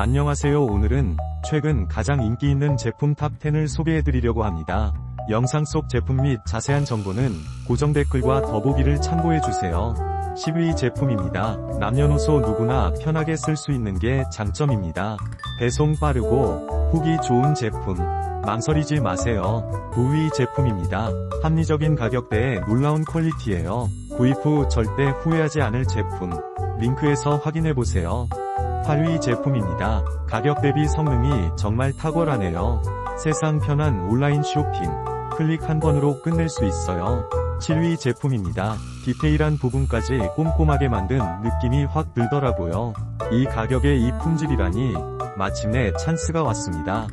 안녕하세요 오늘은 최근 가장 인기 있는 제품 탑10을 소개해드리려고 합니다. 영상 속 제품 및 자세한 정보는 고정 댓글과 더보기를 참고해주세요. 10위 제품입니다. 남녀노소 누구나 편하게 쓸 수 있는 게 장점입니다. 배송 빠르고 후기 좋은 제품. 망설이지 마세요. 9위 제품입니다. 합리적인 가격대에 놀라운 퀄리티예요. 구입 후 절대 후회하지 않을 제품. 링크에서 확인해보세요. 8위 제품입니다. 가격 대비 성능이 정말 탁월하네요. 세상 편한 온라인 쇼핑. 클릭 한 번으로 끝낼 수 있어요. 7위 제품입니다. 디테일한 부분까지 꼼꼼하게 만든 느낌이 확 들더라고요. 이 가격에 이 품질이라니 마침내 찬스가 왔습니다.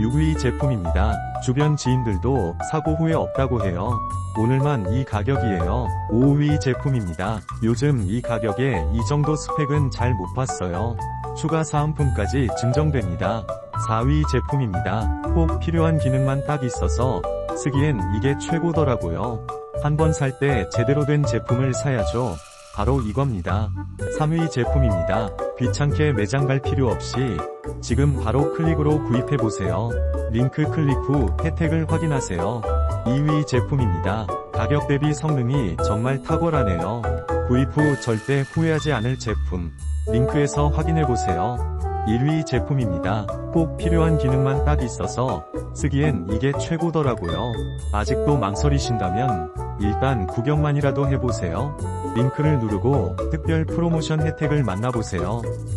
6위 제품입니다. 주변 지인들도 사고 후회 없다고 해요. 오늘만 이 가격이에요. 5위 제품입니다. 요즘 이 가격에 이 정도 스펙은 잘 못 봤어요. 추가 사은품까지 증정됩니다. 4위 제품입니다. 꼭 필요한 기능만 딱 있어서 쓰기엔 이게 최고더라고요. 한 번 살 때 제대로 된 제품을 사야죠. 바로 이겁니다. 3위 제품입니다. 귀찮게 매장 갈 필요 없이 지금 바로 클릭으로 구입해보세요. 링크 클릭 후 혜택을 확인하세요. 2위 제품입니다. 가격 대비 성능이 정말 탁월하네요. 구입 후 절대 후회하지 않을 제품. 링크에서 확인해보세요. 1위 제품입니다. 꼭 필요한 기능만 딱 있어서 쓰기엔 이게 최고더라고요. 아직도 망설이신다면 일단 구경만이라도 해보세요. 링크를 누르고 특별 프로모션 혜택을 만나보세요.